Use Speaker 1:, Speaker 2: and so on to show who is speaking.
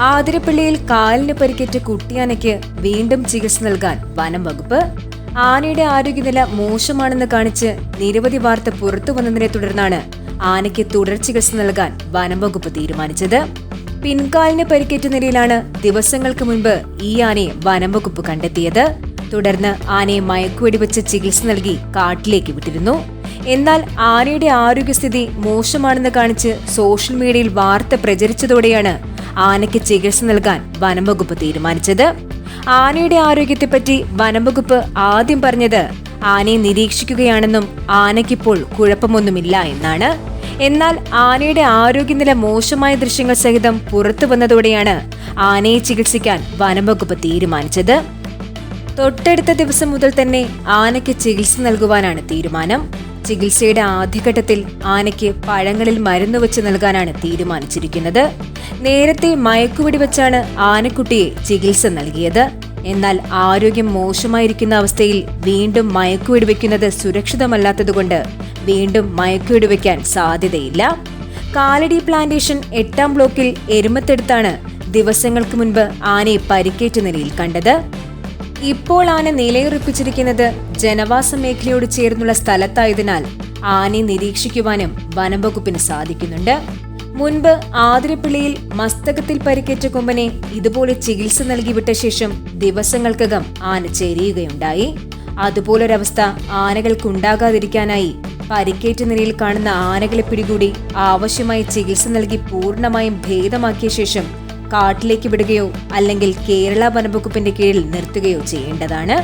Speaker 1: ആതിരപ്പള്ളിയിൽ കാലിന് പരിക്കേറ്റ കുട്ടിയാനയ്ക്ക് വീണ്ടും ചികിത്സ നൽകാൻ വനം വകുപ്പ്. ആനയുടെ ആരോഗ്യനില മോശമാണെന്ന് കാണിച്ച് നിരവധി വാർത്ത പുറത്തു വന്നതിനെ തുടർന്നാണ് ആനയ്ക്ക് തുടർ ചികിത്സ നൽകാൻ വനം വകുപ്പ് തീരുമാനിച്ചത്. പിൻകാലിന് പരിക്കേറ്റ നിലയിലാണ് ദിവസങ്ങൾക്ക് മുൻപ് ഈ ആനയെ വനം വകുപ്പ് കണ്ടെത്തിയത്. തുടർന്ന് ആനയെ മയക്കുവെടിവെച്ച് ചികിത്സ നൽകി കാട്ടിലേക്ക് വിട്ടിരുന്നു. എന്നാൽ ആനയുടെ ആരോഗ്യസ്ഥിതി മോശമാണെന്ന് കാണിച്ച് സോഷ്യൽ മീഡിയയിൽ വാർത്ത പ്രചരിച്ചതോടെയാണ് ആനയ്ക്ക് ചികിത്സ നൽകാൻ വനംവകുപ്പ് തീരുമാനിച്ചത്. ആനയുടെ ആരോഗ്യത്തെപ്പറ്റി വനംവകുപ്പ് ആദ്യം പറഞ്ഞത് ആനയെ നിരീക്ഷിക്കുകയാണെന്നും ആനയ്ക്കിപ്പോൾ കുഴപ്പമൊന്നുമില്ല എന്നാണ്. എന്നാൽ ആനയുടെ ആരോഗ്യനില മോശമായ ദൃശ്യങ്ങൾ സഹിതം പുറത്തു വന്നതോടെയാണ് ആനയെ ചികിത്സിക്കാൻ വനംവകുപ്പ് തീരുമാനിച്ചത്. തൊട്ടടുത്ത ദിവസം മുതൽ തന്നെ ആനയ്ക്ക് ചികിത്സ നൽകുവാനാണ് തീരുമാനം. ചികിത്സയുടെ ആദ്യഘട്ടത്തിൽ ആനയ്ക്ക് പഴങ്ങളിൽ മരുന്ന് വെച്ച് നൽകാനാണ് തീരുമാനിച്ചിരിക്കുന്നത്. നേരത്തെ മയക്കുവെടി വെച്ചാണ് ആനക്കുട്ടിയെ ചികിത്സ നൽകിയത്. എന്നാൽ ആരോഗ്യം മോശമായിരിക്കുന്ന അവസ്ഥയിൽ വീണ്ടും മയക്കുവെടി വെക്കുന്നത് സുരക്ഷിതമല്ലാത്തതുകൊണ്ട് വീണ്ടും മയക്കുവെടി വെക്കാൻ സാധ്യതയില്ല. കാലടി പ്ലാന്റേഷൻ എട്ടാം ബ്ലോക്കിൽ എരുമത്തെടുത്താണ് ദിവസങ്ങൾക്ക് മുൻപ് ആനയെ പരിക്കേറ്റ നിലയിൽ കണ്ടത്. ഇപ്പോൾ ആന നിലയുറപ്പിച്ചിരിക്കുന്നത് ജനവാസ മേഖലയോട് ചേർന്നുള്ള സ്ഥലത്തായതിനാൽ ആനയെ നിരീക്ഷിക്കുവാനും വനംവകുപ്പിന് സാധിക്കുന്നുണ്ട്. മുൻപ് ആതിരപ്പിള്ളിയിൽ മസ്തകത്തിൽ പരിക്കേറ്റ കൊമ്പനെ ഇതുപോലെ ചികിത്സ നൽകി വിട്ട ശേഷം ദിവസങ്ങൾക്കകം ആന ചേരുകയുണ്ടായി അതുപോലൊരവസ്ഥ ആനകൾക്കുണ്ടാകാതിരിക്കാനായി പരിക്കേറ്റ നിലയിൽ കാണുന്ന ആനകളെ പിടികൂടി ആവശ്യമായ ചികിത്സ നൽകി പൂർണമായും ഭേദമാക്കിയ ശേഷം കാട്ടിലേക്ക് വിടുകയോ അല്ലെങ്കിൽ കേരള വനംവകുപ്പിന്റെ കീഴിൽ നിർത്തുകയോ ചെയ്യേണ്ടതാണ്.